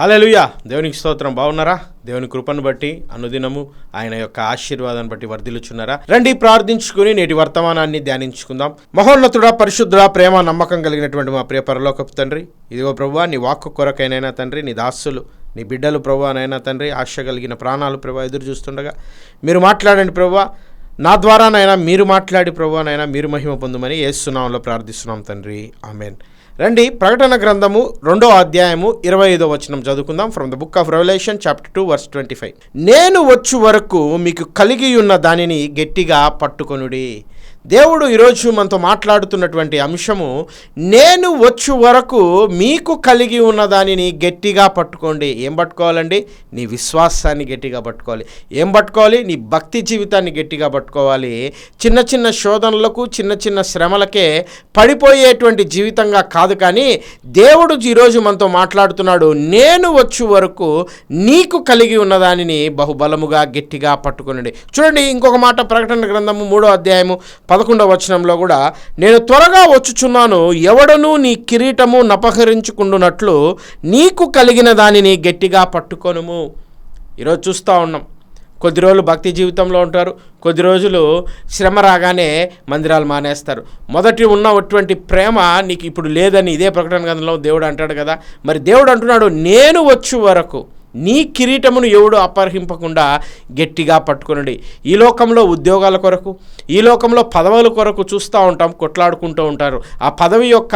హల్లెలూయా. దేవునికి స్తోత్రం. బాగున్నారా? దేవుని కృపను బట్టి అనుదినము ఆయన యొక్క ఆశీర్వాదాన్ని బట్టి వర్ధిల్చున్నారా రండి ప్రార్థించుకుని నేటి వర్తమానాన్ని ధ్యానించుకుందాం. మహోన్నతుడ పరిశుద్ధుడ ప్రేమ నమ్మకం కలిగినటువంటి మా ప్రియ పరలోకపు తండ్రి ఇదిగో ప్రభువా నీ వాక్కు కొరకైనైనా తండ్రి నీ దాసులు నీ బిడ్డలు ప్రభు నైనా తండ్రి ఆశ కలిగిన ప్రాణాలు ప్రభు ఎదురు చూస్తుండగా మీరు మాట్లాడండి ప్రభు నా ద్వారానైనా మీరు మాట్లాడి ప్రభువానైనా మీరు మహిమ పొందమని ఏసునామంలో ప్రార్థిస్తున్నాం తండ్రి. ఆమెన్. రండి ప్రకటన గ్రంథము రెండో అధ్యాయము ఇరవై ఐదో వచనం చదువుకుందాం. From the book of revelation chapter two verse twenty five నేను వచ్చు వరకు మీకు కలిగి ఉన్న దానిని గట్టిగా పట్టుకొనుడి. దేవుడు ఈరోజు మనతో మాట్లాడుతున్నటువంటి అంశము నేను వచ్చు వరకు మీకు కలిగి ఉన్న దానిని గట్టిగా పట్టుకోండి. ఏం పట్టుకోవాలండి? నీ విశ్వాసాన్ని గట్టిగా పట్టుకోవాలి. ఏం పట్టుకోవాలి? నీ భక్తి జీవితాన్ని గట్టిగా పట్టుకోవాలి. చిన్న చిన్న శోధనలకు చిన్న చిన్న శ్రమలకే పడిపోయేటువంటి జీవితంగా కాదు కానీ దేవుడు ఈరోజు మనతో మాట్లాడుతున్నాడు నేను వచ్చు వరకు నీకు కలిగి ఉన్న దానిని బహుబలముగా గట్టిగా పట్టుకునండి. చూడండి ఇంకొక మాట ప్రకటన గ్రంథము మూడో అధ్యాయము పదకొండవ వచనంలో కూడా నేను త్వరగా వచ్చుచున్నాను ఎవడనూ నీ కిరీటము నపహరించుకుండునట్లు నీకు కలిగిన దానిని గట్టిగా పట్టుకొనుము. ఈరోజు చూస్తూ ఉన్నాం. కొద్ది రోజులు భక్తి జీవితంలో ఉంటారు. కొద్ది రోజులు శ్రమ రాగానే మందిరాలు మానేస్తారు. మొదటి ఉన్నటువంటి ప్రేమ నీకు ఇప్పుడు లేదని ఇదే ప్రకటన గ్రంథంలో దేవుడు అంటాడు కదా. మరి దేవుడు అంటున్నాడు నేను వచ్చు వరకు నీ కిరీటమును ఎవడు అపహరింపకుండా గట్టిగా పట్టుకునండి. ఈ లోకంలో ఉద్యోగాల కొరకు ఈ లోకంలో పదవుల కొరకు చూస్తూ ఉంటాం కొట్లాడుకుంటూ ఉంటారు. ఆ పదవి యొక్క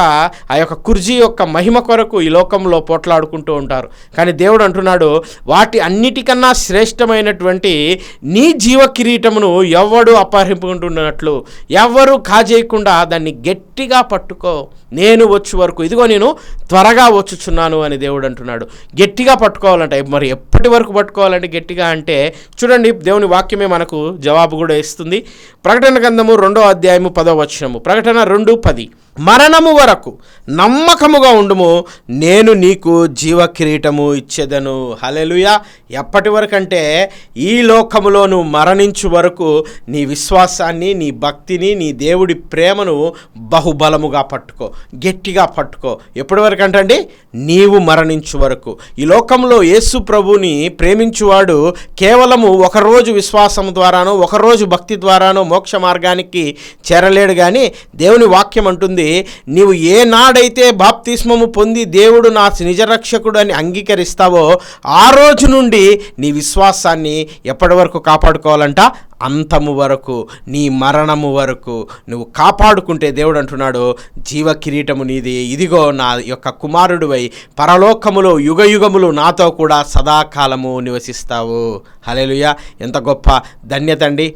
ఆ యొక్క కుర్జీ యొక్క మహిమ కొరకు ఈ లోకంలో పోట్లాడుకుంటూ ఉంటారు. కానీ దేవుడు అంటున్నాడు వాటి అన్నిటికన్నా శ్రేష్టమైనటువంటి నీ జీవ కిరీటమును ఎవడు అపహరింపుకుంటున్నట్లు ఎవరు కాజేయకుండా దాన్ని గట్టిగా పట్టుకో. నేను వచ్చే వరకు ఇదిగో నేను త్వరగా వచ్చుచున్నాను అని దేవుడు అంటున్నాడు. గట్టిగా పట్టుకోవాలంటే మరి ఎప్పటి వరకు పట్టుకోవాలంటే గట్టిగా అంటే చూడండి దేవుని వాక్యమే మనకు జవాబు కూడా ఇస్తుంది. ప్రకటన గ్రంథము రెండో అధ్యాయము పదో వచనము. ప్రకటన రెండు పది. మరణము వరకు నమ్మకముగా ఉండుము నేను నీకు జీవ కిరీటము ఇచ్చేదను. హలెలుయా ఎప్పటి వరకు అంటే ఈ లోకములో నువ్వు మరణించు వరకు నీ విశ్వాసాన్ని నీ భక్తిని నీ దేవుడి ప్రేమను బహుబలముగా పట్టుకో గట్టిగా పట్టుకో. ఎప్పటి వరకు అంటండి నీవు మరణించు వరకు. ఈ లోకంలో యేసు ప్రభుని ప్రేమించువాడు కేవలము ఒకరోజు విశ్వాసం ద్వారానో ఒకరోజు భక్తి ద్వారానో మోక్ష మార్గానికి చేరలేడు కానీ దేవుని వాక్యం అంటుంది నీవు ఏ నాడైతే బాప్తిస్మము పొంది దేవుడు నా నిజరక్షకుడు అని అంగీకరిస్తావో ఆ రోజు నుండి నీ విశ్వాసాన్ని ఎప్పటి వరకు కాపాడుకోవాలంట? అంతము వరకు నీ మరణము వరకు. నువ్వు కాపాడుకుంటే దేవుడు అంటున్నాడు జీవ కిరీటము నీది. ఇదిగో నా యొక్క కుమారుడివై పరలోకములో యుగ యుగములు నాతో కూడా సదాకాలము నివసిస్తావు. హలేలుయ ఎంత గొప్ప ధన్యత అండి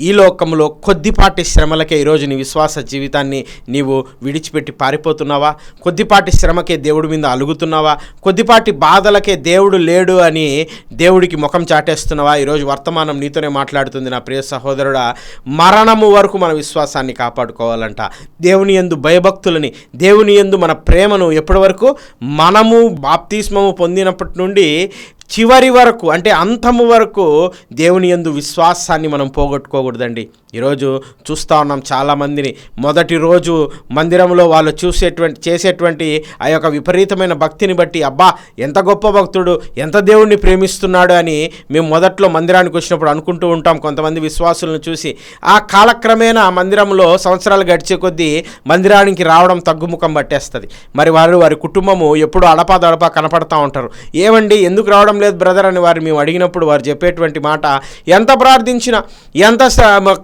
ఈ లోకంలో కొద్దిపాటి శ్రమలకే ఈరోజు నీ విశ్వాస జీవితాన్ని నీవు విడిచిపెట్టి పారిపోతున్నావా? కొద్దిపాటి శ్రమకే దేవుడి మీద అలుగుతున్నావా? కొద్దిపాటి బాధలకే దేవుడు లేడు అని దేవుడికి ముఖం చాటేస్తున్నావా? ఈరోజు వర్తమానం నీతోనే మాట్లాడుతుంది నా ప్రియ సహోదరుడా. మరణము వరకు మన విశ్వాసాన్ని కాపాడుకోవాలంట. దేవుని ఎందు భయభక్తులని దేవుని ఎందు మన ప్రేమను ఎప్పటి వరకు? మనము బాప్తిస్మము పొందినప్పటి నుండి చివరి వరకు అంటే అంతము వరకు దేవుని యందు విశ్వాసాన్ని మనం పోగొట్టుకోకూడదండి. ఈరోజు చూస్తూ ఉన్నాం చాలామందిని. మొదటి రోజు మందిరంలో వాళ్ళు చూసేటువంటి చేసేటువంటి ఆ యొక్క విపరీతమైన భక్తిని బట్టి అబ్బా ఎంత గొప్ప భక్తుడు ఎంత దేవుణ్ణి ప్రేమిస్తున్నాడు అని మేము మొదట్లో మందిరానికి వచ్చినప్పుడు అనుకుంటూ ఉంటాం. కొంతమంది విశ్వాసులను చూసి ఆ కాలక్రమేణా మందిరంలో సంవత్సరాలు గడిచే కొద్దీ మందిరానికి రావడం తగ్గుముఖం పట్టేస్తుంది. మరి వారు వారి కుటుంబము ఎప్పుడు అడపా దడపా కనపడతా ఉంటారు. ఏమండి ఎందుకు రావడం లేదు బ్రదర్ అని వారు మేము అడిగినప్పుడు వారు చెప్పేటువంటి మాట ఎంత ప్రార్థించినా ఎంత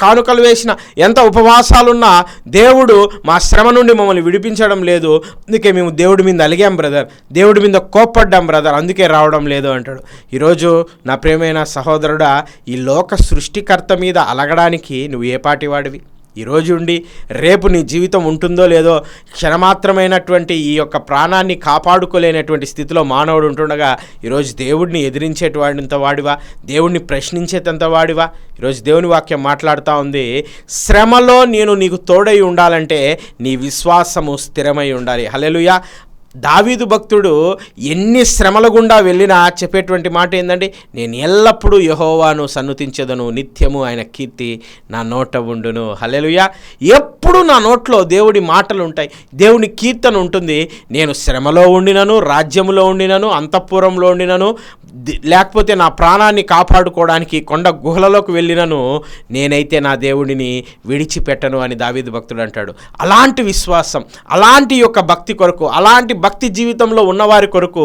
కానుకలు వేసినా ఎంత ఉపవాసాలున్నా దేవుడు మా శ్రమ నుండి మమ్మల్ని విడిపించడం లేదు. అందుకే మేము దేవుడి మీద అలిగాం బ్రదర్. దేవుడి మీద కోప్పడ్డాం బ్రదర్. అందుకే రావడం లేదు అంటాడు. ఈరోజు నా ప్రేమైన సహోదరుడా ఈ లోక సృష్టికర్త మీద అలగడానికి నువ్వు ఏ పాటి వాడివి? ఈరోజు ఉండి రేపు నీ జీవితం ఉంటుందో లేదో క్షణమాత్రమైనటువంటి ఈ యొక్క ప్రాణాన్ని కాపాడుకోలేనటువంటి స్థితిలో మానవుడు ఉంటుండగా ఈరోజు దేవుడిని ఎదిరించేటువంటి వాడివా? దేవుడిని ప్రశ్నించేటంత వాడివా? ఈరోజు దేవుని వాక్యం మాట్లాడుతూ ఉంది శ్రమలో నేను నీకు తోడై ఉండాలంటే నీ విశ్వాసము స్థిరమై ఉండాలి. హలెలుయా దావీదు భక్తుడు ఎన్ని శ్రమల గుండా వెళ్ళినా చెప్పేటువంటి మాట ఏంటంటే నేను ఎల్లప్పుడూ యహోవాను సన్నుతించదను నిత్యము ఆయన కీర్తి నా నోట ఉండును. హల్లెలూయా. ఎప్పుడు నా నోట్లో దేవుడి మాటలు ఉంటాయి దేవుని కీర్తన ఉంటుంది నేను శ్రమలో ఉండినను రాజ్యములో ఉండినను అంతఃపురంలో ఉండినను లేకపోతే నా ప్రాణాన్ని కాపాడుకోవడానికి కొండ గుహలలోకి వెళ్ళినను నేనైతే నా దేవుడిని విడిచిపెట్టను అని దావీదు భక్తుడు అంటాడు. అలాంటి విశ్వాసం అలాంటి యొక్క భక్తి కొరకు అలాంటి భక్తి జీవితంలో ఉన్నవారి కొరకు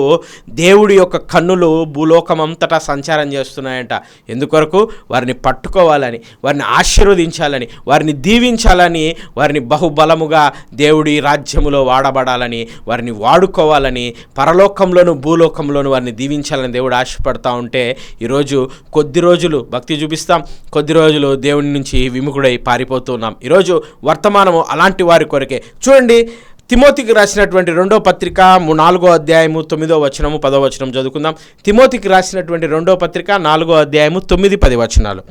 దేవుడి యొక్క కన్నులు భూలోకం అంతటా సంచారం చేస్తున్నాయంట. ఎందుకొరకు? వారిని పట్టుకోవాలని వారిని ఆశీర్వదించాలని వారిని దీవించాలని వారిని బహుబలముగా దేవుడి రాజ్యములో వాడబడాలని వారిని వాడుకోవాలని పరలోకంలోను భూలోకంలోను వారిని దీవించాలని దేవుడు ఆశపడతా ఉంటే ఈరోజు కొద్ది రోజులు భక్తి చూపిస్తాం. కొద్ది రోజులు దేవుని నుంచి విముఖుడై పారిపోతున్నాం ఈరోజు వర్తమానము అలాంటి వారి కొరకే. చూడండి తిమోతికి రాసినటువంటి రెండో పత్రిక నాలుగో అధ్యాయము తొమ్మిదో వచనము పదో వచనం చదువుకుందాం. తిమోతికి రాసినటువంటి రెండో పత్రిక నాలుగో అధ్యాయము తొమ్మిది పది వచనాలు.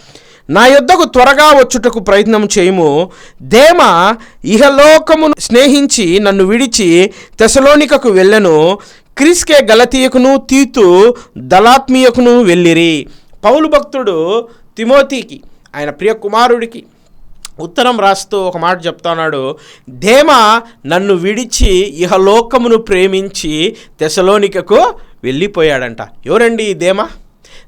నా యుద్ధకు త్వరగా వచ్చుటకు ప్రయత్నం చేయము. దేమ ఇహలోకమును స్నేహించి నన్ను విడిచి తెసలోనికకు వెళ్ళను. క్రిస్కే గలతీయకును తీతు దళాత్మీయకును వెళ్ళిరి. పౌలు భక్తుడు తిమోతికి ఆయన ప్రియ కుమారుడికి ఉత్తరం రాస్తూ ఒక మాట చెప్తున్నాడు దేమ నన్ను విడిచి ఇహలోకమును ప్రేమించి తెసలోనికకు వెళ్ళిపోయాడంట. ఎవరండి ఈ దేమ?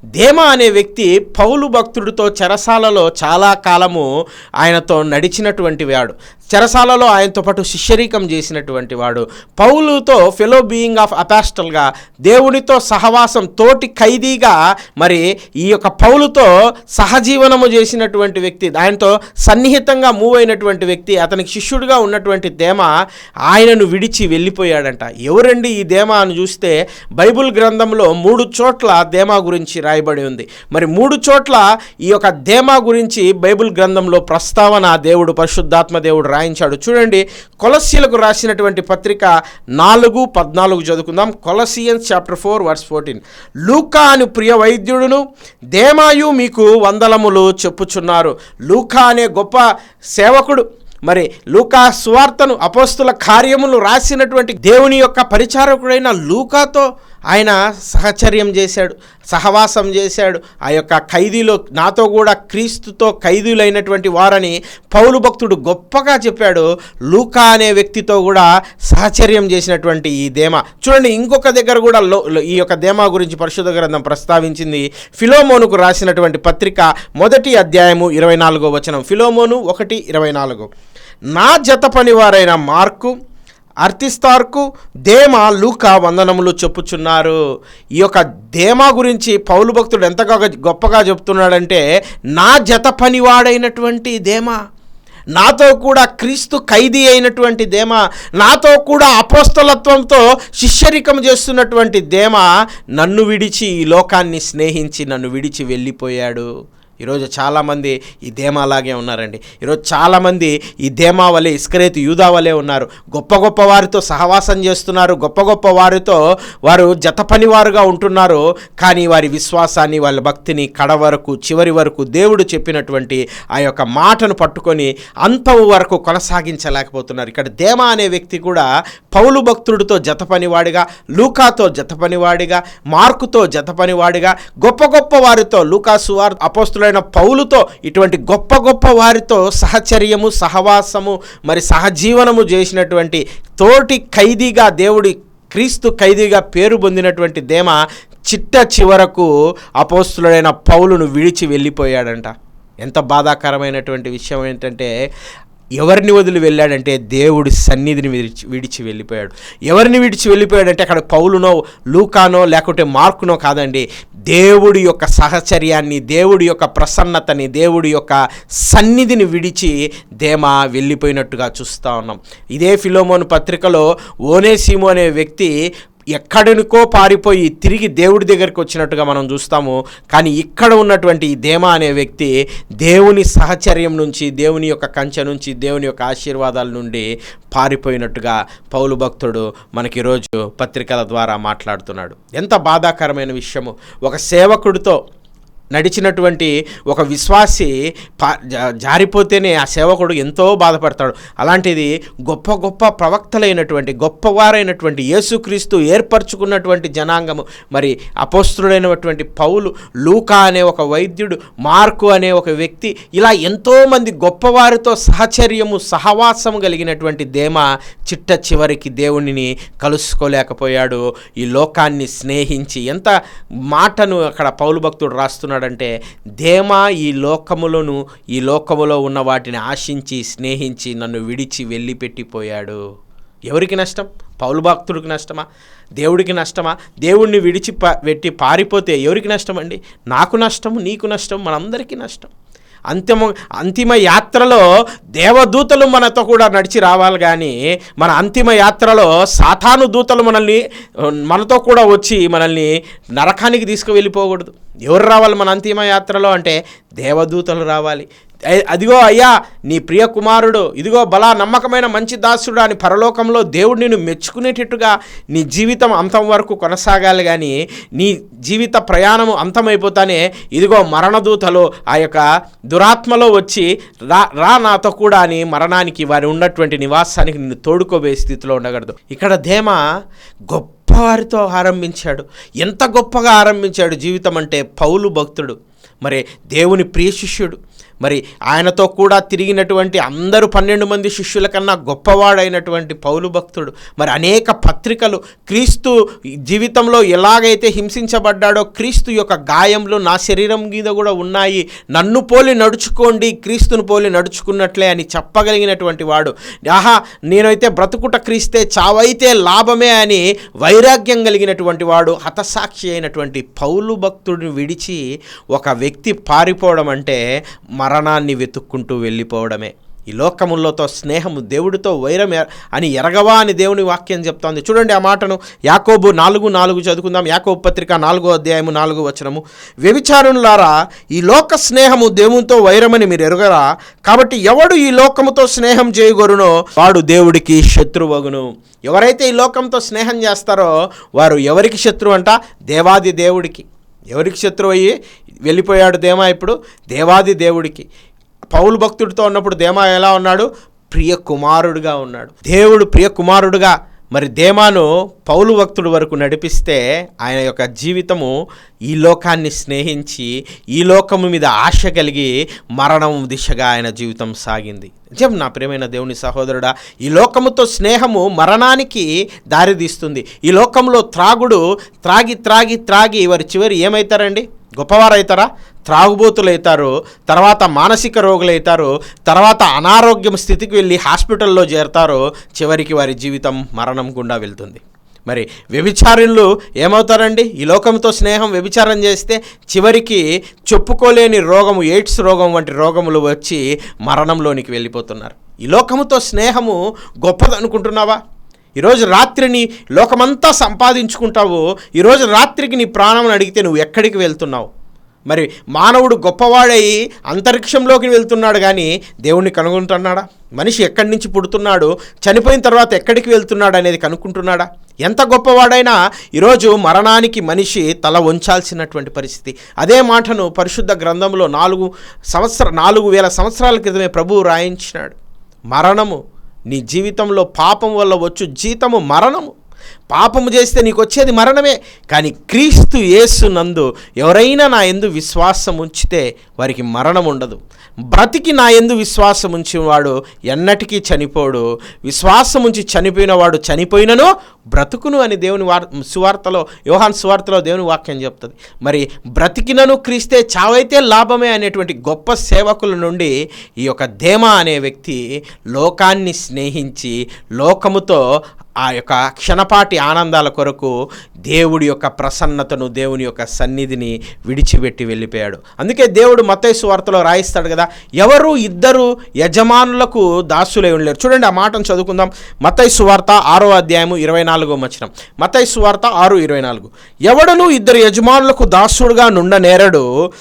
దేమ అనే వ్యక్తి పౌలు భక్తుడితో చెరసాలలో చాలా కాలము ఆయనతో నడిచినటువంటి వాడు. చెరసాలలో ఆయనతో పాటు శిష్యరీకం చేసినటువంటి వాడు. పౌలుతో ఫెలో బీయింగ్ ఆఫ్ అపాస్టల్గా దేవునితో సహవాసం తోటి ఖైదీగా మరి ఈ యొక్క పౌలుతో సహజీవనము చేసినటువంటి వ్యక్తి ఆయనతో సన్నిహితంగా మూవ్ అయినటువంటి వ్యక్తి అతనికి శిష్యుడిగా ఉన్నటువంటి దేమ ఆయనను విడిచి వెళ్ళిపోయాడంట. ఎవరండి ఈ దేమ అని చూస్తే బైబిల్ గ్రంథంలో మూడు చోట్ల దేమా గురించి రాయబడి ఉంది. మరి మూడు చోట్ల ఈ యొక్క దేమా గురించి బైబిల్ గ్రంథంలో ప్రస్తావన దేవుడు పరిశుద్ధాత్మ దేవుడు రాయించాడు. చూడండి కొలసీలకు రాసినటువంటి పత్రిక నాలుగు పద్నాలుగు చదువుకుందాం. Colossians chapter four verse fourteen. లూకా అని ప్రియ వైద్యుడును దేమాయు మీకు వందలములు చెప్పుచున్నారు. లూకా అనే గొప్ప సేవకుడు. మరి లూకా సువార్తను అపోస్తుల కార్యములు రాసినటువంటి దేవుని యొక్క పరిచారకుడైన లూకాతో ఆయన సహచర్యం చేశాడు సహవాసం చేశాడు. ఆ యొక్క ఖైదీలో నాతో కూడా క్రీస్తుతో ఖైదీలైనటువంటి వారని పౌలు భక్తుడు గొప్పగా చెప్పాడు. లూకా అనే వ్యక్తితో కూడా సహచర్యం చేసినటువంటి ఈ దేమ. చూడండి ఇంకొక దగ్గర కూడా లో ఈ యొక్క దేమా గురించి పరిశుద్ధ గ్రంథం ప్రస్తావించింది. ఫిలోమోనుకు రాసినటువంటి పత్రిక మొదటి అధ్యాయము ఇరవై నాలుగో వచనం. ఫిలోమోను ఒకటి ఇరవై నాలుగు. నా జత పనివారైన మార్కు అర్తిస్తార్కు దేమ లూకా వందనములు చెప్పుచున్నారు. ఈ యొక్క దేమా గురించి పౌలు భక్తుడు ఎంతగా గొప్పగా చెప్తున్నాడంటే నా జత పనివాడైనటువంటి దేమా నాతో కూడా క్రీస్తు ఖైదీ అయినటువంటి దేమ నాతో కూడా అపోస్తలత్వంతో శిష్యరికం చేస్తున్నటువంటి దేమ నన్ను విడిచి ఈ లోకాన్ని స్నేహించి నన్ను విడిచి వెళ్ళిపోయాడు. ఈరోజు చాలామంది ఈ ధేమా అలాగే ఉన్నారండి. ఈరోజు చాలామంది ఈ ధేమా వలె ఇస్కరేతు యూదా వలె ఉన్నారు. గొప్ప గొప్ప వారితో సహవాసం చేస్తున్నారు. గొప్ప గొప్ప వారితో వారు జత పనివారుగా ఉంటున్నారు. కానీ వారి విశ్వాసాన్ని వాళ్ళ భక్తిని కడ వరకు చివరి వరకు దేవుడు చెప్పినటువంటి ఆ యొక్క మాటను పట్టుకొని అంతవు వరకు కొనసాగించలేకపోతున్నారు. ఇక్కడ దేమా అనే వ్యక్తి కూడా పౌలు భక్తుడితో జత పనివాడిగా లూకాతో జత పనివాడిగా మార్కుతో జత పనివాడిగా గొప్ప గొప్ప వారితో లూకాసు వారు అపోస్తుడైన పౌలుతో ఇటువంటి గొప్ప గొప్ప వారితో సహచర్యము సహవాసము మరి సహజీవనము చేసినటువంటి తోటి ఖైదీగా దేవుడి క్రీస్తు ఖైదీగా పేరు పొందినటువంటి దేమ చిట్ట చివరకు అపోస్తులైన పౌలును విడిచి వెళ్ళిపోయాడంట. ఎంత బాధాకరమైనటువంటి విషయం ఏంటంటే ఎవరిని వదిలి వెళ్ళాడంటే దేవుడి సన్నిధిని విడిచి విడిచి వెళ్ళిపోయాడు. ఎవరిని విడిచి వెళ్ళిపోయాడంటే అక్కడ పౌలునో లూకానో లేకుంటే మార్కునో కాదండి. దేవుడి యొక్క సహచర్యాన్ని దేవుడి యొక్క ప్రసన్నతని దేవుడి యొక్క సన్నిధిని విడిచి దేమ వెళ్ళిపోయినట్టుగా చూస్తూ ఉన్నాం. ఇదే ఫిలోమోన్ పత్రికలో ఓనేసీమో అనే వ్యక్తి ఎక్కడికో పారిపోయి తిరిగి దేవుడి దగ్గరికి వచ్చినట్టుగా మనం చూస్తాము. కానీ ఇక్కడ ఉన్నటువంటి ఈ దేమ అనే వ్యక్తి దేవుని సహచర్యం నుంచి దేవుని యొక్క కంచె నుంచి దేవుని యొక్క ఆశీర్వాదాల నుండి పారిపోయినట్టుగా పౌలు భక్తుడు మనకి ఈరోజు పత్రికల ద్వారా మాట్లాడుతున్నాడు. ఎంత బాధాకరమైన విషయము. ఒక సేవకుడితో నడిచినటువంటి ఒక విశ్వాసి జా- జారిపోతేనే ఆ సేవకుడు ఎంతో బాధపడతాడు. అలాంటిది గొప్ప గొప్ప ప్రవక్తలైనటువంటి గొప్పవారైనటువంటి యేసుక్రీస్తు ఏర్పరచుకున్నటువంటి జనాంగము. మరి అపోస్తుడైనటువంటి పౌలు లూకా అనే ఒక వైద్యుడు మార్కు అనే ఒక వ్యక్తి ఇలా ఎంతోమంది గొప్పవారితో సహచర్యము సహవాసము కలిగినటువంటి దేమ చిట్ట చివరికి దేవునిని కలుసుకోలేకపోయాడు. ఈ లోకాన్ని స్నేహించి ఎంత మాటను అక్కడ పౌలు భక్తుడు ఏమంటున్నాడంటే దేమా ఈ లోకములను ఈ లోకములో ఉన్న వాటిని ఆశించి స్నేహించి నన్ను విడిచి వెళ్ళిపెట్టిపోయాడు. ఎవరికి నష్టం? పౌలు భక్తుడికి నష్టమా? దేవుడికి నష్టమా? దేవుణ్ణి విడిచి పెట్టి పారిపోతే ఎవరికి నష్టం అండి నాకు నష్టం నీకు నష్టం మనందరికీ నష్టం. అంతిమ అంతిమ యాత్రలో దేవదూతలు మనతో కూడా నడిచి రావాలి కానీ మన అంతిమ యాత్రలో సాతాను దూతలు మనల్ని మనతో కూడా వచ్చి మనల్ని నరకానికి తీసుకువెళ్ళిపోకూడదు. ఎవరు రావాలి మన అంతిమ యాత్రలో అంటే దేవదూతలు రావాలి. అదిగో అయ్యా నీ ప్రియ కుమారుడు ఇదిగో బలా నమ్మకమైన మంచి దాసుడు అని పరలోకంలో దేవుడు నిన్ను మెచ్చుకునేటట్టుగా నీ జీవితం అంతం వరకు కొనసాగాలి కానీ నీ జీవిత ప్రయాణము అంతమైపోతానే ఇదిగో మరణదూతలు ఆ యొక్క దురాత్మలో వచ్చి రా రా నాతో కూడా అని మరణానికి వారి ఉన్నటువంటి నివాసానికి నిన్ను తోడుకోబోయే స్థితిలో ఉండకూడదు ఇక్కడ ధేమ గొప్పవారితో ఆరంభించాడు. ఎంత గొప్పగా ఆరంభించాడు జీవితం అంటే పౌలు భక్తుడు. మరి దేవుని ప్రియ శిష్యుడు. మరి ఆయనతో కూడా తిరిగినటువంటి అందరూ పన్నెండు మంది శిష్యుల కన్నా గొప్పవాడైనటువంటి పౌలు భక్తుడు. మరి అనేక పత్రికలు క్రీస్తు జీవితంలో ఎలాగైతే హింసించబడ్డాడో క్రీస్తు యొక్క గాయంలో నా శరీరం మీద కూడా ఉన్నాయి. నన్ను పోలి నడుచుకోండి క్రీస్తును పోలి నడుచుకున్నట్లే అని చెప్పగలిగినటువంటి వాడు. ఆహా నేనైతే బ్రతుకుట క్రీస్తే చావైతే లాభమే అని వైరాగ్యం కలిగినటువంటి వాడు హతసాక్షి అయినటువంటి పౌలు భక్తుడిని విడిచి ఒక వ్యక్తి పారిపోవడం అంటే మరణాన్ని వెతుక్కుంటూ వెళ్ళిపోవడమే. ఈ లోకములతో స్నేహము దేవుడితో వైరం అని ఎరగవా అని దేవుని వాక్యం చెప్తోంది. చూడండి ఆ మాటను యాకోబు నాలుగు నాలుగు చదువుకుందాం. యాకోబు పత్రిక నాలుగో అధ్యాయము నాలుగో వచనము. వ్యభిచారులారా ఈ లోక స్నేహము దేవునితో వైరమని మీరు ఎరుగరా? కాబట్టి ఎవడు ఈ లోకముతో స్నేహం చేయగొరునో వాడు దేవుడికి శత్రువగును. ఎవరైతే ఈ లోకంతో స్నేహం చేస్తారో వారు ఎవరికి శత్రువు అంట దేవాది దేవుడికి. ఎవరికి శత్రువు అయ్యి వెళ్ళిపోయాడు దేమా ఇప్పుడు? దేవాది దేవుడికి. పౌలు భక్తుడితో ఉన్నప్పుడు దేమా ఎలా ఉన్నాడు? ప్రియ కుమారుడుగా ఉన్నాడు. దేవుడు ప్రియ కుమారుడుగా. మరి దేమాను పౌలు భక్తుడు వరకు నడిపిస్తే ఆయన యొక్క జీవితము ఈ లోకాన్ని స్నేహించి ఈ లోకము మీద ఆశ కలిగి మరణం దిశగా ఆయన జీవితం సాగింది. నిజం నా ప్రియమైన దేవుని సహోదరుడా ఈ లోకముతో స్నేహము మరణానికి దారితీస్తుంది. ఈ లోకంలో త్రాగుడు త్రాగి త్రాగి త్రాగి వారి చివరి ఏమవుతారండి గొప్పవారైతారా? త్రాగుబోతులు అవుతారు తర్వాత మానసిక రోగులు అవుతారు తర్వాత అనారోగ్యం స్థితికి వెళ్ళి హాస్పిటల్లో చేరతారు. చివరికి వారి జీవితం మరణం గుండా వెళ్తుంది. మరి వ్యభిచారులు ఏమవుతారండి? ఈ లోకంతో స్నేహం వ్యభిచారం చేస్తే చివరికి చెప్పుకోలేని రోగము ఎయిడ్స్ రోగం వంటి రోగములు వచ్చి మరణంలోనికి వెళ్ళిపోతున్నారు. ఈ లోకముతో స్నేహము గొప్పదనుకుంటున్నావా? ఈరోజు రాత్రిని లోకమంతా సంపాదించుకుంటావు ఈరోజు రాత్రికి నీ ప్రాణం అడిగితే నువ్వు ఎక్కడికి వెళ్తున్నావు? మరి మానవుడు గొప్పవాడై అంతరిక్షంలోకి వెళ్తున్నాడు కానీ దేవుణ్ణి కనుగొంటున్నాడా? మనిషి ఎక్కడి నుంచి పుడుతున్నాడు? చనిపోయిన తర్వాత ఎక్కడికి వెళ్తున్నాడు అనేది కనుక్కుంటున్నాడా? ఎంత గొప్పవాడైనా ఈరోజు మరణానికి మనిషి తల వంచాల్సినటువంటి పరిస్థితి. అదే మాటను పరిశుద్ధ గ్రంథంలో నాలుగు సంవత్సర నాలుగు వేల సంవత్సరాల క్రితమే ప్రభువు రాయించినాడు. మరణము నీ జీవితంలో పాపం వల్ల వచ్చు జీతము మరణము. పాపము చేస్తే నీకు వచ్చేది మరణమే. కానీ క్రీస్తు యేసు నందు ఎవరైనా నా ఎందు విశ్వాసం ఉంచితే వారికి మరణం ఉండదు. బ్రతికి నా ఎందు విశ్వాసం ఉంచినవాడు ఎన్నటికీ చనిపోడు. విశ్వాసం ఉంచి చనిపోయిన వాడు చనిపోయినను బ్రతుకును అని దేవుని వార్ సువార్తలో యోహాన్ సువార్తలో దేవుని వాక్యం చెప్తుంది. మరి బ్రతికినను క్రీస్తే చావైతే లాభమే అనేటువంటి గొప్ప సేవకుల నుండి ఈ యొక్క ధేమ అనే వ్యక్తి లోకాన్ని స్నేహించి లోకముతో ఆ యొక్క క్షణపాటి ఆనందాల కొరకు దేవుడి యొక్క ప్రసన్నతను దేవుని యొక్క సన్నిధిని విడిచిపెట్టి వెళ్ళిపోయాడు. అందుకే దేవుడు మతేసు వార్తలో రాయిస్తాడు కదా ఎవరు ఇద్దరు యజమానులకు దాసులై ఉండలేరు. చూడండి ఆ మాటను చదువుకుందాం. మతైసు వార్త ఆరో అధ్యాయము ఇరవై నాలుగో వచనం. మతైసు వార్త ఆరు ఇరవై నాలుగు. ఎవడను ఇద్దరు యజమానులకు దాసుడుగా నుండనేరడు.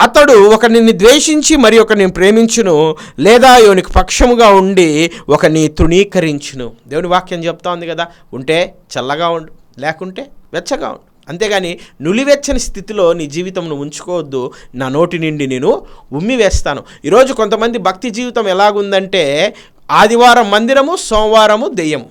అతడు ఒకరిని ద్వేషించి మరి ఒకరిని ప్రేమించును లేదా యోనికి పక్షముగా ఉండి ఒకరిని తృణీకరించును. దేవుని వాక్యం చెప్తా ఉంది కదా ఉంటే చల్లగా ఉండు లేకుంటే వెచ్చగా ఉండు. అంతేగాని నులివెచ్చని స్థితిలో నీ జీవితంను ఉంచుకోవద్దు నా నోటి నుండి నేను ఉమ్మి వేస్తాను. ఈరోజు కొంతమంది భక్తి జీవితం ఎలాగుందంటే ఆదివారం మందిరము సోమవారము దెయ్యము.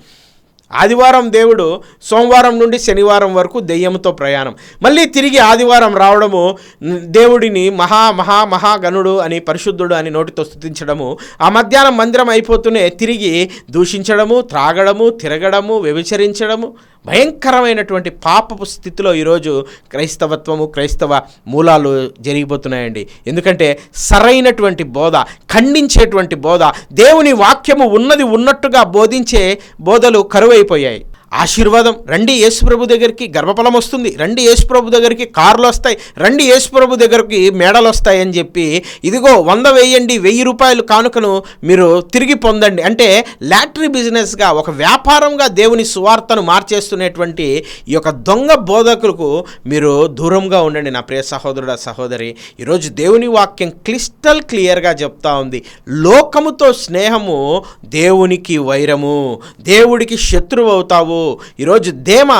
ఆదివారం దేవుడు సోమవారం నుండి శనివారం వరకు దెయ్యంతో ప్రయాణం. మళ్ళీ తిరిగి ఆదివారం రావడము దేవుడిని మహా మహా మహాగణుడు అని పరిశుద్ధుడు అని నోటితో స్థుతించడము ఆ మధ్యాహ్నం మందిరం అయిపోతూనే తిరిగి దూషించడము త్రాగడము తిరగడము వ్యభిచరించడము భయంకరమైనటువంటి పాపపు స్థితిలో ఈరోజు క్రైస్తవత్వము క్రైస్తవ మూలాలు జరిగిపోతున్నాయండి. ఎందుకంటే సరైనటువంటి బోధ ఖండించేటువంటి బోధ దేవుని వాక్యము ఉన్నది ఉన్నట్టుగా బోధించే బోధలు కరువైపోయాయి. ఆశీర్వాదం. రండి యేసుప్రభు దగ్గరికి గర్భఫలం వస్తుంది. రండి యేసుప్రభు దగ్గరికి కార్లు వస్తాయి. రండి యేసుప్రభు దగ్గరికి మేడలు వస్తాయని చెప్పి ఇదిగో వంద వేయండి వెయ్యి రూపాయలు కానుకను మీరు తిరిగి పొందండి. అంటే లాటరీ బిజినెస్గా ఒక వ్యాపారంగా దేవుని సువార్తను మార్చేస్తున్నటువంటి ఈ యొక్క దొంగ బోధకులకు మీరు దూరంగా ఉండండి నా ప్రియ సహోదరుడ సహోదరి. ఈరోజు దేవుని వాక్యం క్లిస్టల్ క్లియర్గా చెప్తా ఉంది. లోకముతో స్నేహము దేవునికి వైరము. దేవుడికి శత్రువు అవుతావు. ఈరోజు దేమ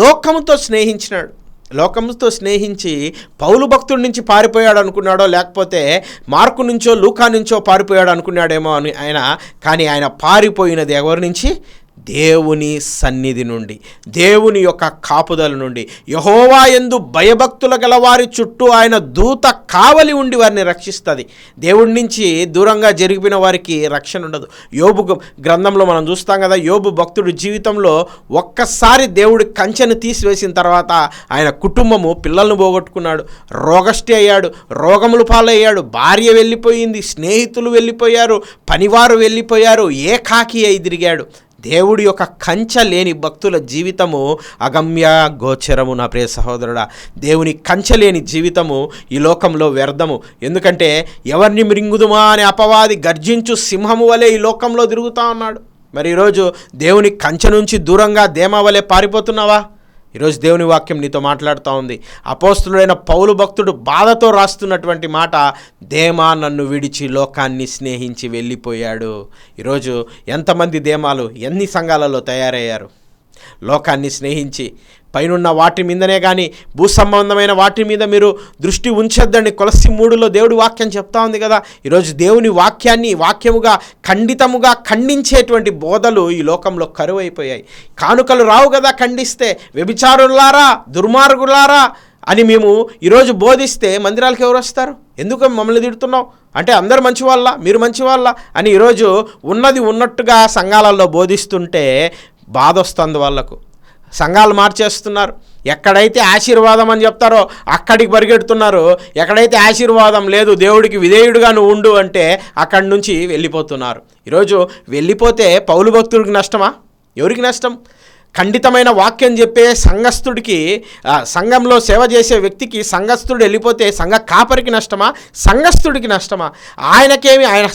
లోకముతో స్నేహించినాడు. లోకంతో స్నేహించి పౌలు భక్తుడి నుంచి పారిపోయాడు అనుకున్నాడో లేకపోతే మార్కు నుంచో లూకా నుంచో పారిపోయాడు అనుకున్నాడేమో అని ఆయన కానీ ఆయన పారిపోయినది ఎవరి నుంచి? దేవుని సన్నిధి నుండి దేవుని యొక్క కాపుదల నుండి యహోవా ఎందు భయభక్తుల గల వారి చుట్టూ ఆయన దూత కావలి ఉండి వారిని రక్షిస్తుంది. దేవుడి నుంచి దూరంగా జరిగిన వారికి రక్షణ ఉండదు. యోబు గ్రంథంలో మనం చూస్తాం కదా యోబు భక్తుడి జీవితంలో ఒక్కసారి దేవుడి కంచెను తీసివేసిన తర్వాత ఆయన కుటుంబము పిల్లలను పోగొట్టుకున్నాడు. రోగష్టి అయ్యాడు రోగములు పాలయ్యాడు భార్య వెళ్ళిపోయింది స్నేహితులు వెళ్ళిపోయారు పనివారు వెళ్ళిపోయారు ఏకాకి అయి తిరిగాడు. దేవుడి యొక్క కంచ లేని భక్తుల జీవితము అగమ్య గోచరము నా ప్రియ సహోదరుడా. దేవుని కంచె లేని జీవితము ఈ లోకంలో వ్యర్థము. ఎందుకంటే ఎవరిని మృంగుదుమా అనే అపవాది గర్జించు సింహము వలె ఈ లోకంలో తిరుగుతా ఉన్నాడు. మరి ఈరోజు దేవుని కంచె నుంచి దూరంగా దేమ వలె పారిపోతున్నావా? ఈరోజు దేవుని వాక్యం నీతో మాట్లాడుతూ ఉంది. అపోస్తుడైన పౌలు భక్తుడు బాధతో రాస్తున్నటువంటి మాట దేమా నన్ను విడిచి లోకాన్ని స్నేహించి వెళ్ళిపోయాడు. ఈరోజు ఎంతమంది దేమాలు ఎన్ని సంఘాలలో తయారయ్యారు? లోకాన్ని స్నేహించి పైనున్న వాటి మీదనే కానీ భూ సంబంధమైన వాటి మీద మీరు దృష్టి ఉంచొద్దండి. కొలసి మూడులో దేవుడి వాక్యం చెప్తా ఉంది కదా. ఈరోజు దేవుని వాక్యాన్ని వాక్యముగా ఖండితముగా ఖండించేటువంటి బోధలు ఈ లోకంలో కరువైపోయాయి. కానుకలు రావు కదా ఖండిస్తే వ్యభిచారులారా దుర్మార్గులారా అని మేము ఈరోజు బోధిస్తే మందిరాలకు ఎవరు వస్తారు? ఎందుకు మమ్మల్ని తిడుతున్నావు? అంటే అందరు మంచి వాళ్ళ మీరు మంచి వాళ్ళ అని ఈరోజు ఉన్నది ఉన్నట్టుగా సంఘాలలో బోధిస్తుంటే బాధ వస్తుంది వాళ్ళకు. సంఘాలు మార్చేస్తున్నారు. ఎక్కడైతే ఆశీర్వాదం అని చెప్తారో అక్కడికి పరిగెడుతున్నారు. ఎక్కడైతే ఆశీర్వాదం లేదు దేవుడికి విధేయుడుగా నువ్వు ఉండు అంటే అక్కడి నుంచి వెళ్ళిపోతున్నారు. ఈరోజు వెళ్ళిపోతే పౌలు భక్తుడికి నష్టమా? ఎవరికి నష్టం? ఖండితమైన వాక్యం చెప్పే సంఘస్థుడికి సంఘంలో సేవ చేసే వ్యక్తికి సంఘస్థుడు వెళ్ళిపోతే సంఘ కాపరికి నష్టమా? సంఘస్థుడికి నష్టమా? ఆయనకేమి? ఆయన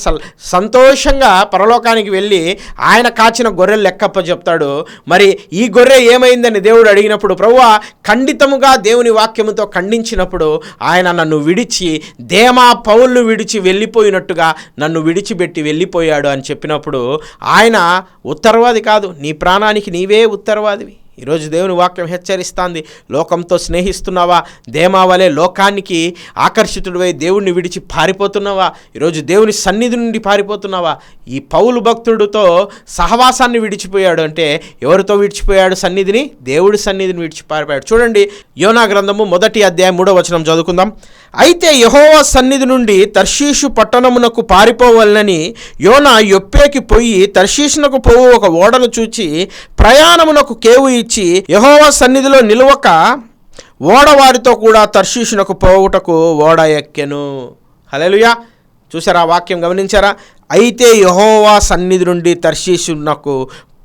సంతోషంగా పరలోకానికి వెళ్ళి ఆయన కాచిన గొర్రెలు లెక్కప్ప చెప్తాడు. మరి ఈ గొర్రె ఏమైందని దేవుడు అడిగినప్పుడు ప్రభు ఖండితముగా దేవుని వాక్యముతో ఖండించినప్పుడు ఆయన నన్ను విడిచి దేమా పౌళ్ళు విడిచి వెళ్ళిపోయినట్టుగా నన్ను విడిచిపెట్టి వెళ్ళిపోయాడు అని చెప్పినప్పుడు ఆయన ఉత్తర్వాది కాదు నీ ప్రాణానికి నీవే ఉత్తరవాదివి ఈరోజు దేవుని వాక్యం హెచ్చరిస్తాంది. లోకంతో స్నేహిస్తున్నావా? దేమావలే లోకానికి ఆకర్షితుడివై దేవుణ్ణి విడిచి పారిపోతున్నావా? ఈరోజు దేవుని సన్నిధి నుండి పారిపోతున్నావా? ఈ పౌలు భక్తుడితో సహవాసాన్ని విడిచిపోయాడు అంటే ఎవరితో విడిచిపోయాడు సన్నిధిని? దేవుడి సన్నిధిని విడిచి పారిపోయాడు చూడండి యోనా గ్రంథము మొదటి అధ్యాయం మూడో వచనం చదువుకుందాం. అయితే యహోవా సన్నిధి నుండి తర్షీషు పట్టణమునకు పారిపోవాలని యోనా యొప్పేకి పోయి తర్షీషునకు పోవు ఒక ఓడను చూచి ప్రయాణమునకు కేవు ఇచ్చి యహోవా సన్నిధిలో నిలువక ఓడవారితో కూడా తర్షీషునకు పోవుటకు ఓడ ఎక్కెను. హలెలుయా చూసారా వాక్యం గమనించారా? అయితే యహోవా సన్నిధి నుండి తర్షీషునకు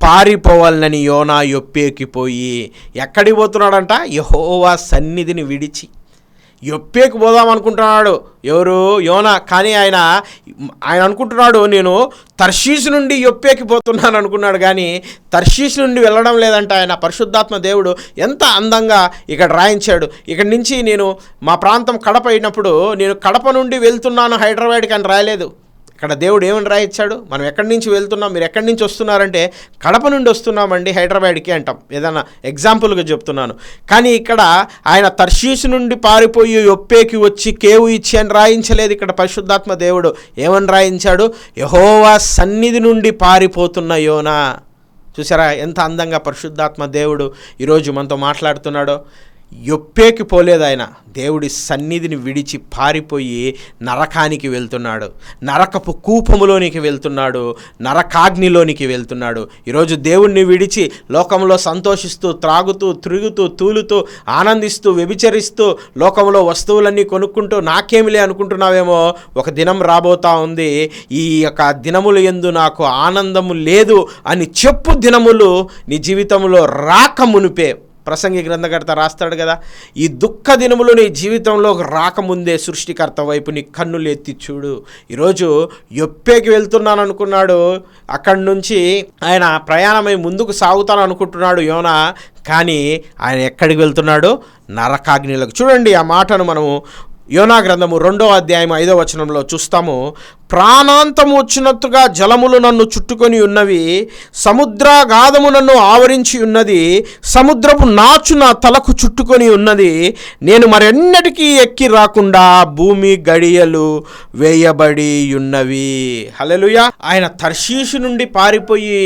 పారిపోవాలని యోనా యొప్పేకిపోయి ఎక్కడికి పోతున్నాడంట? యహోవా సన్నిధిని విడిచి యొప్పేకి పోదాం అనుకుంటున్నాడు. ఎవరు? యోనా. కానీ ఆయన ఆయన అనుకుంటున్నాడు నేను తర్షీస్ నుండి యొప్పేకి పోతున్నాను అనుకున్నాడు. కానీ తర్షీస్ నుండి వెళ్ళడం లేదంట ఆయన. పరిశుద్ధాత్మ దేవుడు ఎంత అందంగా ఇక్కడ రాయించాడు. ఇక్కడ నుంచి నేను మా ప్రాంతం కడప అయినప్పుడు నేను కడప నుండి వెళ్తున్నాను హైదరాబాద్కి అని రాయలేదు. ఇక్కడ దేవుడు ఏమని రాయించాడు మనం ఎక్కడి నుంచి వెళ్తున్నాం? మీరు ఎక్కడి నుంచి వస్తున్నారంటే కడప నుండి వస్తున్నామండి హైదరాబాద్కి అంటాం. ఏదన్నా ఎగ్జాంపుల్గా చెప్తున్నాను. కానీ ఇక్కడ ఆయన తర్షీసు నుండి పారిపోయి ఒప్పేకి వచ్చి కేవు ఇచ్చి అని రాయించలేదు ఇక్కడ పరిశుద్ధాత్మ దేవుడు. ఏమని రాయించాడు? యహోవా సన్నిధి నుండి పారిపోతున్న యోనా. చూసారా ఎంత అందంగా పరిశుద్ధాత్మ దేవుడు ఈరోజు మనతో మాట్లాడుతున్నాడో? యొప్పేకి పోలేదు ఆయన. దేవుడి సన్నిధిని విడిచి పారిపోయి నరకానికి వెళ్తున్నాడు. నరకపు కూపములోనికి వెళ్తున్నాడు. నరకాగ్నిలోనికి వెళ్తున్నాడు. ఈరోజు దేవుణ్ణి విడిచి లోకంలో సంతోషిస్తూ త్రాగుతూ తిరుగుతూ తూలుతూ ఆనందిస్తూ వ్యభిచరిస్తూ లోకంలో వస్తువులన్నీ కొనుక్కుంటూ నాకేమిలే అనుకుంటున్నావేమో ఒక దినం రాబోతా ఉంది. ఈ యొక్క దినములు ఎందు నాకు ఆనందము లేదు అని చెప్పు దినములు నీ జీవితంలో రాక మునిపే ప్రసంగి గ్రంథకర్త రాస్తాడు కదా ఈ దుఃఖ దినములు నీ జీవితంలో రాకముందే సృష్టికర్త వైపు నీ కన్నులు ఎత్తి చూడు. ఈరోజు ఎప్పేకి వెళ్తున్నాను అనుకున్నాడు. అక్కడి నుంచి ఆయన ప్రయాణమై ముందుకు సాగుతాను అనుకుంటున్నాడు యోన. కానీ ఆయన ఎక్కడికి వెళ్తున్నాడు? నరకాగ్నిలకు. చూడండి ఆ మాటను మనము యోనా గ్రంథము రెండో అధ్యాయం ఐదో వచనంలో చూస్తాము ప్రాణాంతము వచ్చినట్టుగా జలములు నన్ను చుట్టుకొని ఉన్నవి సముద్రాగాధము నన్ను ఆవరించి ఉన్నది సముద్రపు నాచు నా తలకు చుట్టుకొని ఉన్నది నేను మరెన్నటికీ ఎక్కి రాకుండా భూమి గడియలు వేయబడి ఉన్నవి. హలెలుయా ఆయన తర్శీషు నుండి పారిపోయి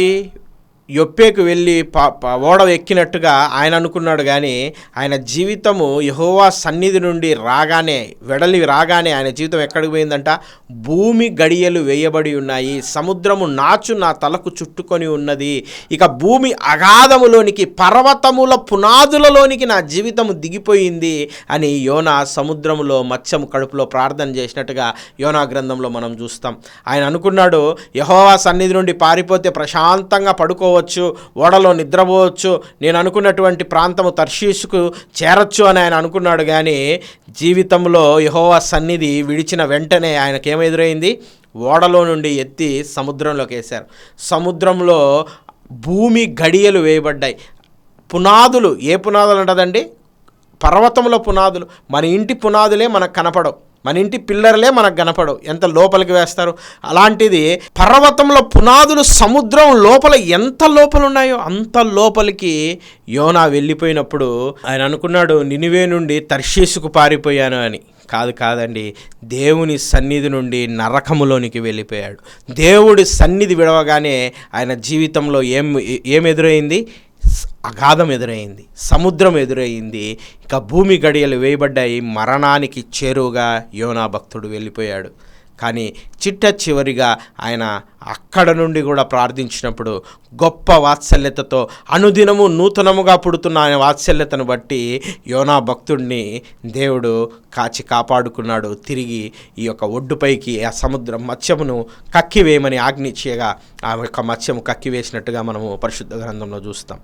యొప్పేకు వెళ్ళి పా ఓడ ఎక్కినట్టుగా ఆయన అనుకున్నాడు కానీ ఆయన జీవితము యహోవా సన్నిధి నుండి రాగానే వెడలి రాగానే ఆయన జీవితం ఎక్కడికి పోయిందంట? భూమి గడియలు వేయబడి ఉన్నాయి. సముద్రము నాచు నా తలకు చుట్టుకొని ఉన్నది. ఇక భూమి అగాధములోనికి పర్వతముల పునాదులలోనికి నా జీవితము దిగిపోయింది అని యోనా సముద్రములో మత్స్యము కడుపులో ప్రార్థన చేసినట్టుగా యోనా గ్రంథంలో మనం చూస్తాం. ఆయన అనుకున్నాడు యహోవా సన్నిధి నుండి పారిపోతే ప్రశాంతంగా పడుకో పడుకోవచ్చు ఓడలో నిద్రపోవచ్చు నేను అనుకున్నటువంటి ప్రాంతము తర్షీసుకు చేరొచ్చు అని ఆయన అనుకున్నాడు కానీ జీవితంలో యహోవా సన్నిధి విడిచిన వెంటనే ఆయనకు ఏమెదురైంది ఓడలో నుండి ఎత్తి సముద్రంలోకి వేశారు. సముద్రంలో భూమి గడియలు వేయబడ్డాయి. పునాదులు ఏ పునాదులు ఉంటుందండి పర్వతంలో పునాదులు. మన ఇంటి పునాదులే మనకు కనపడవు. మన ఇంటి పిల్లర్లే మనకు కనపడవు. ఎంత లోపలికి వేస్తారు? అలాంటిది పర్వతంలో పునాదులు సముద్రం లోపల ఎంత లోపల ఉన్నాయో అంత లోపలికి యోనా వెళ్ళిపోయినప్పుడు ఆయన అనుకున్నాడు నినివే నుండి తర్షీసుకు పారిపోయాను అని. కాదు కాదండి దేవుని సన్నిధి నుండి నరకములోనికి వెళ్ళిపోయాడు. దేవుడి సన్నిధి విడవగానే ఆయన జీవితంలో ఏం ఏం ఎదురైంది? అగాధం ఎదురైంది సముద్రం ఎదురైంది. ఇక భూమి గడియలు వేయబడ్డాయి. మరణానికి చేరువుగా యోనా భక్తుడు వెళ్ళిపోయాడు. కానీ చిట్ట చివరిగా ఆయన అక్కడ నుండి కూడా ప్రార్థించినప్పుడు గొప్ప వాత్సల్యతతో అనుదినము నూతనముగా పుడుతున్న ఆయన వాత్సల్యతను బట్టి యోనా భక్తుడిని దేవుడు కాచి కాపాడుకున్నాడు. తిరిగి ఈ యొక్క ఒడ్డుపైకి ఆ సముద్రం మత్స్యమును కక్కివేయమని ఆజ్ఞించగా ఆ యొక్క మత్స్యము కక్కివేసినట్టుగా మనము పరిశుద్ధ గ్రంథంలో చూస్తాం.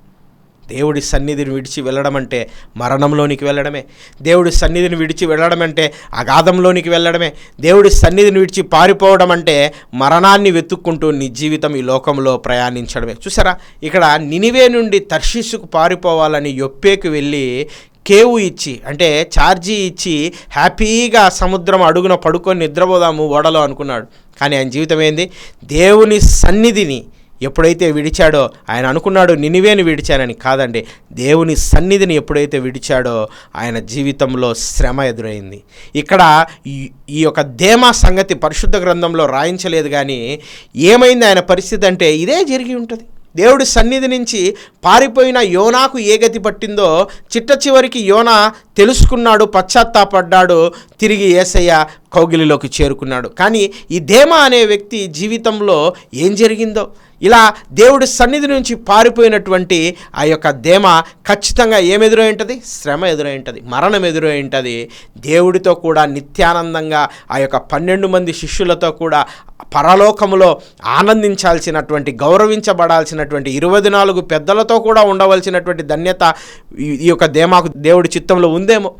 దేవుడి సన్నిధిని విడిచి వెళ్ళడం అంటే మరణంలోనికి వెళ్ళడమే. దేవుడి సన్నిధిని విడిచి వెళ్ళడం అంటే అగాధంలోనికి వెళ్ళడమే. దేవుడి సన్నిధిని విడిచి పారిపోవడం అంటే మరణాన్ని వెతుక్కుంటూ నీ జీవితం ఈ లోకంలో ప్రయాణించడమే. చూసారా? ఇక్కడ నినివే నుండి తర్షీసుకు పారిపోవాలని యొప్పేకు వెళ్ళి కేవు ఇచ్చి అంటే ఛార్జీ ఇచ్చి హ్యాపీగా సముద్రం అడుగున పడుకొని నిద్రపోదాము ఓడలో అనుకున్నాడు. కానీ ఆయన జీవితం ఏంది? దేవుని సన్నిధిని ఎప్పుడైతే విడిచాడో ఆయన అనుకున్నాడు నినివేని విడిచానని కాదండి. దేవుని సన్నిధిని ఎప్పుడైతే విడిచాడో ఆయన జీవితంలో శ్రమ ఎదురైంది. ఇక్కడ ఈ ఈ యొక్క దేమా సంగతి పరిశుద్ధ గ్రంథంలో రాయించలేదు కానీ ఏమైంది ఆయన పరిస్థితి అంటే ఇదే జరిగి ఉంటుంది. దేవుడి సన్నిధి నుంచి పారిపోయిన యోనాకు ఏ గతి పట్టిందో చిట్ట చివరికి యోనా తెలుసుకున్నాడు పశ్చాత్తాపడ్డాడు తిరిగి ఏసయ్య కౌగిలిలోకి చేరుకున్నాడు. కానీ ఈ దేమ అనే వ్యక్తి జీవితంలో ఏం జరిగిందో? ఇలా దేవుడి సన్నిధి నుంచి పారిపోయినటువంటి ఆ యొక్క దేమ ఖచ్చితంగా ఏం ఎదురై ఉంటుంది? శ్రమ ఎదురై ఉంటుంది మరణం ఎదురై ఉంటుంది. దేవుడితో కూడా నిత్యానందంగా ఆ యొక్క పన్నెండు మంది శిష్యులతో కూడా పరలోకములో ఆనందించాల్సినటువంటి గౌరవించబడాల్సినటువంటి ఇరవై నాలుగు పెద్దలతో కూడా ఉండవలసినటువంటి ధన్యత ఈ- ఈ యొక్క దేమాకు దేవుడి చిత్తంలో ఉంది. ఉందేమో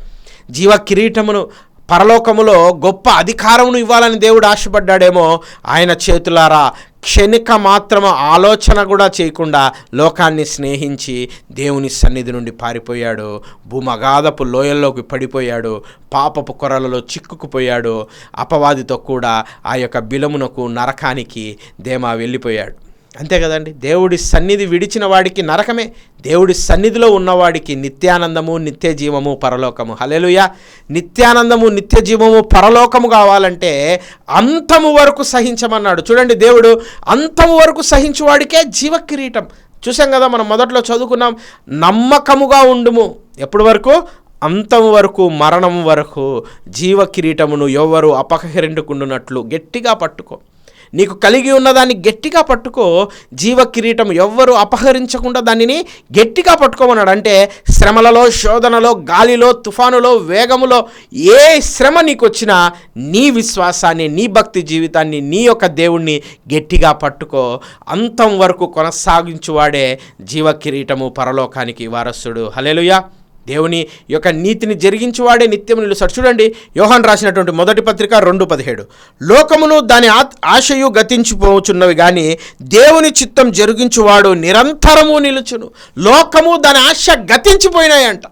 జీవ కిరీటమును పరలోకములో గొప్ప అధికారమును ఇవ్వాలని దేవుడు ఆశపడ్డాడేమో. ఆయన చేతులారా క్షణిక మాత్రము ఆలోచన కూడా చేయకుండా లోకాన్ని స్నేహించి దేవుని సన్నిధి నుండి పారిపోయాడు. భూమగాధపు లోయల్లోకి పడిపోయాడు. పాపపు కొరలలో చిక్కుకుపోయాడు. అపవాదితో కూడా ఆ యొక్క బిలమునకు నరకానికి దేమా వెళ్ళిపోయాడు. అంతే కదండి. దేవుడి సన్నిధి విడిచిన వాడికి నరకమే. దేవుడి సన్నిధిలో ఉన్నవాడికి నిత్యానందము నిత్య జీవము పరలోకము. హలెలుయ నిత్యానందము నిత్య జీవము పరలోకము కావాలంటే అంతము వరకు సహించమన్నాడు. చూడండి దేవుడు అంతము వరకు సహించువాడికే జీవ కిరీటం చూసాం కదా మనం మొదట్లో చదువుకున్నాం. నమ్మకముగా ఉండుము. ఎప్పటి వరకు? అంతం వరకు మరణం వరకు. జీవ కిరీటమును ఎవరు అపహరిండుకుండునట్లు గట్టిగా పట్టుకో. నీకు కలిగి ఉన్నదాన్ని గట్టిగా పట్టుకో జీవ కిరీటం ఎవ్వరూ అపహరించకుండా దానిని గట్టిగా పట్టుకోమన్నాడు. అంటే శ్రమలలో శోధనలో గాలిలో తుఫానులో వేగములో ఏ శ్రమ నీకు వచ్చినా నీ విశ్వాసాన్ని నీ భక్తి జీవితాన్ని నీ యొక్క దేవుణ్ణి గట్టిగా పట్టుకో. అంతం వరకు కొనసాగించువాడే జీవ కిరీటము పరలోకానికి వారసుడు. హలేలుయా దేవుని యొక్క నీతిని జరిగించువాడే నిత్యం నిలుస్తాడు చూడండి యోహాన్ రాసినటువంటి మొదటి పత్రిక రెండు పదిహేడు. లోకమును దాని ఆత్ ఆశయు గతించిపోచున్నవి కానీ దేవుని చిత్తం జరిగించువాడు నిరంతరము నిలుచును. లోకము దాని ఆశ గతించిపోయినాయంట.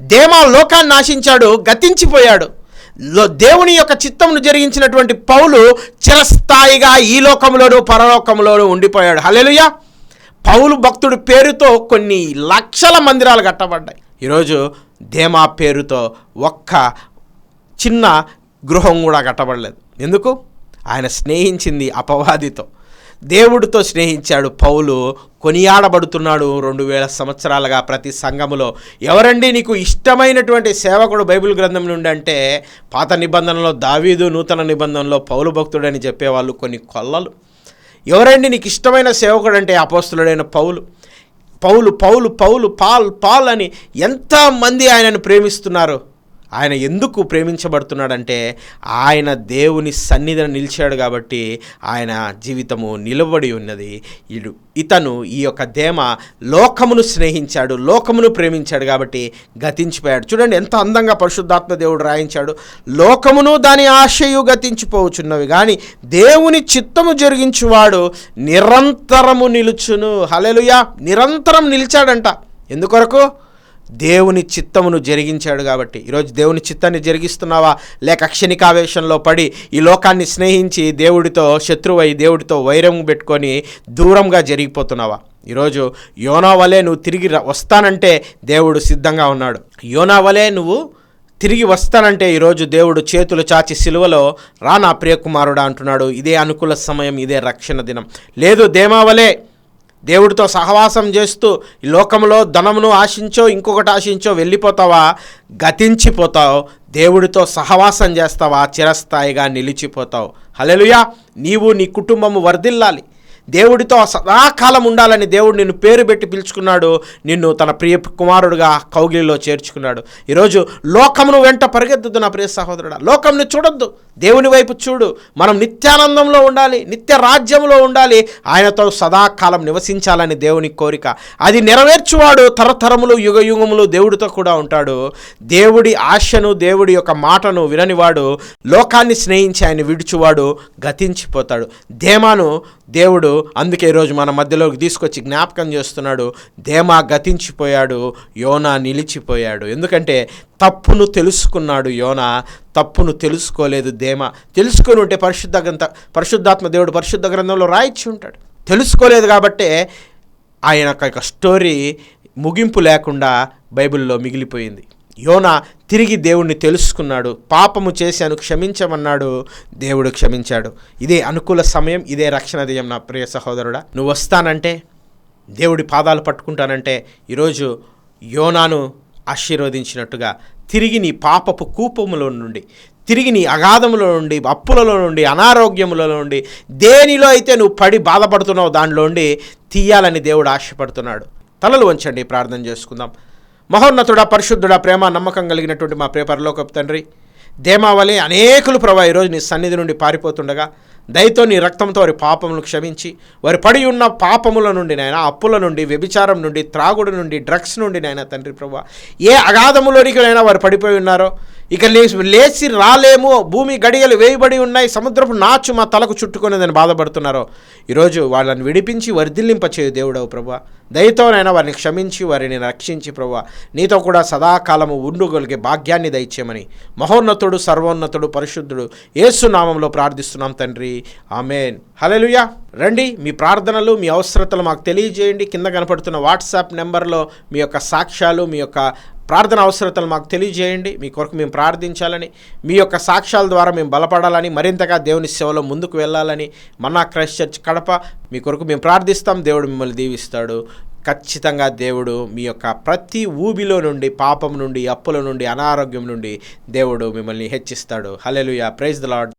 దేమా లోకాన్ని ఆశించాడు? గతించిపోయాడు. లో దేవుని యొక్క చిత్తమును జరిగించినటువంటి పౌలు చిరస్థాయిగా ఈ లోకంలోనూ పరలోకంలోనూ ఉండిపోయాడు. హలెలుయా పౌలు భక్తుడి పేరుతో కొన్ని లక్షల మందిరాలు కట్టబడ్డాయి. ఈరోజు ధేమా పేరుతో ఒక్క చిన్న గృహం కూడా కట్టబడలేదు. ఎందుకు? ఆయన స్నేహించింది అపవాదితో. దేవుడితో స్నేహించాడు పౌలు. కొనియాడబడుతున్నాడు రెండు వేల సంవత్సరాలుగా ప్రతి సంఘములో. ఎవరండి నీకు ఇష్టమైనటువంటి సేవకుడు బైబిల్ గ్రంథం నుండి అంటే? పాత నిబంధనలో దావీదు నూతన నిబంధనలో పౌలు భక్తుడని చెప్పేవాళ్ళు కొన్ని కొల్లలు. ఎవరండి నీకు ఇష్టమైన సేవకుడు అంటే? అపోస్తులుడైన పౌలు. పౌలు పౌలు పౌలు పాల్ పాల్ అని ఎంతమంది ఆయనను ప్రేమిస్తున్నారు? ఆయన ఎందుకు ప్రేమించబడుతున్నాడంటే ఆయన దేవుని సన్నిధిని నిలిచాడు కాబట్టి ఆయన జీవితము నిలబడి ఉన్నది. ఇడు ఇతను ఈ యొక్క దేమ లోకమును స్నేహించాడు లోకమును ప్రేమించాడు కాబట్టి గతించిపోయాడు. చూడండి ఎంత అందంగా పరిశుద్ధాత్మ దేవుడు రాయించాడు. లోకమును దాని ఆశయు గతించిపోవచ్చున్నవి కానీ దేవుని చిత్తము జరిగించువాడు నిరంతరము నిలుచును. హలెలుయా నిరంతరం నిలిచాడంట. ఎందుకొరకు? దేవుని చిత్తమును జరిగించాడు కాబట్టి. ఈరోజు దేవుని చిత్తాన్ని జరిగిస్తున్నావా? లేక క్షణికావేశంలో పడి ఈ లోకాన్ని స్నేహించి దేవుడితో శత్రువై దేవుడితో వైరం పెట్టుకొని దూరంగా జరిగిపోతున్నావా? ఈరోజు యోనా వలె నువ్వు తిరిగి వస్తానంటే దేవుడు సిద్ధంగా ఉన్నాడు. యోనా వలె నువ్వు తిరిగి వస్తానంటే ఈరోజు దేవుడు చేతులు చాచి సిలువలో రా నా ప్రియకుమారుడా అంటున్నాడు. ఇదే అనుకూల సమయం ఇదే రక్షణ దినం. లేదు దేమావలే దేవుడితో సహవాసం చేస్తూ ఈ లోకంలో ధనమును ఆశించో ఇంకొకటి ఆశించో వెళ్ళిపోతావా? గతించిపోతావు. దేవుడితో సహవాసం చేస్తావా? చిరస్థాయిగా నిలిచిపోతావు. హలెలుయా నీవు నీ కుటుంబము వర్ధిల్లాలి. దేవుడితో సదాకాలం ఉండాలని దేవుడు నిన్ను పేరు పెట్టి పిలుచుకున్నాడు. నిన్ను తన ప్రియ కుమారుడుగా కౌగిలిలో చేర్చుకున్నాడు. ఈరోజు లోకమును వెంట పరిగెత్తుద్దు నా ప్రియ సహోదరుడా. లోకంని చూడొద్దు. దేవుని వైపు చూడు. మనం నిత్యానందంలో ఉండాలి నిత్య రాజ్యంలో ఉండాలి. ఆయనతో సదాకాలం నివసించాలని దేవుని కోరిక. అది నెరవేర్చువాడు తరతరములు యుగ యుగములు దేవుడితో కూడా ఉంటాడు. దేవుడి ఆశను దేవుడి యొక్క మాటను విననివాడు లోకాన్ని స్నేహించి ఆయన విడుచువాడు గతించిపోతాడు. దేమాను దేవుడు అందుకే ఈరోజు మన మధ్యలోకి తీసుకొచ్చి జ్ఞాపకం చేస్తున్నాడు. దేమా గతించిపోయాడు యోనా నిలిచిపోయాడు. ఎందుకంటే తప్పును తెలుసుకున్నాడు యోన. తప్పును తెలుసుకోలేదు దేమ. తెలుసుకొని ఉంటే పరిశుద్ధ గ్రంథ పరిశుద్ధాత్మ దేవుడు పరిశుద్ధ గ్రంథంలో రాయించి ఉంటాడు. తెలుసుకోలేదు కాబట్టే ఆయన యొక్క స్టోరీ ముగింపు లేకుండా బైబిల్లో మిగిలిపోయింది. యోన తిరిగి దేవుణ్ణి తెలుసుకున్నాడు. పాపము చేశాను క్షమించమన్నాడు. దేవుడు క్షమించాడు. ఇదే అనుకూల సమయం ఇదే రక్షణ దయం నా ప్రియ సహోదరుడా. నువ్వు వస్తానంటే దేవుడి పాదాలు పట్టుకుంటానంటే ఈరోజు యోనాను ఆశీర్వదించినట్టుగా తిరిగి నీ పాపపు కూపములో నుండి తిరిగి నీ అగాధములో నుండి అప్పులలో నుండి అనారోగ్యములలో నుండి దేనిలో అయితే నువ్వు పడి బాధపడుతున్నావు దానిలో నుండి తీయాలని దేవుడు ఆశపడుతున్నాడు. తలలు వంచండి ప్రార్థన చేసుకుందాం. మహోన్నతుడా పరిశుద్ధుడా ప్రేమ నమ్మకం కలిగినటువంటి మా ప్రియ తండ్రి దేమావళి అనేకులు ప్రభా ఈరోజు నీ సన్నిధి నుండి పారిపోతుండగా దయతో నీ రక్తంతో వారి పాపములను క్షమించి వారి పడి ఉన్న పాపముల నుండి నాయన అప్పుల నుండి వ్యభిచారం నుండి త్రాగుడు నుండి డ్రగ్స్ నుండి నాయన తండ్రి ప్రభా ఏ అగాధములోనికి నైనా వారు పడిపోయి ఉన్నారో ఇక లేచి లేచి రాలేము భూమి గడియలు వేయబడి ఉన్నాయి సముద్రపు నాచు మా తలకు చుట్టుకునేదని బాధపడుతున్నారో. ఈరోజు వాళ్ళని విడిపించి వర్ధిల్లింప చేయు దేవుడవు ప్రభా దయతోనైనా వారిని క్షమించి వారిని రక్షించి ప్రభా నీతో కూడా సదాకాలము ఉండుగలిగే భాగ్యాన్ని దయచేయమని. మహోన్నతుడు సర్వోన్నతుడు పరిశుద్ధుడు యేసు నామంలో ప్రార్థిస్తున్నాం తండ్రి. ఆమెన్. హల్లెలూయా. రండి మీ ప్రార్థనలు మీ అవసరతలు మాకు తెలియజేయండి. కింద కనపడుతున్న వాట్సాప్ నెంబర్లో మీ యొక్క సాక్ష్యాలు మీ యొక్క ప్రార్థన అవసరతలు మాకు తెలియజేయండి. మీ కొరకు మేము ప్రార్థించాలని మీ యొక్క సాక్ష్యాల ద్వారా మేము బలపడాలని మరింతగా దేవుని సేవలో ముందుకు వెళ్ళాలని మన్నా క్రైస్ట్ చర్చ్ కడప మీ కొరకు మేము ప్రార్థిస్తాం. దేవుడు మిమ్మల్ని దీవిస్తాడు. ఖచ్చితంగా దేవుడు మీ యొక్క ప్రతి ఊబిలో నుండి పాపం నుండి అప్పుల నుండి అనారోగ్యం నుండి దేవుడు మిమ్మల్ని హెచ్చిస్తాడు. Hallelujah praise the Lord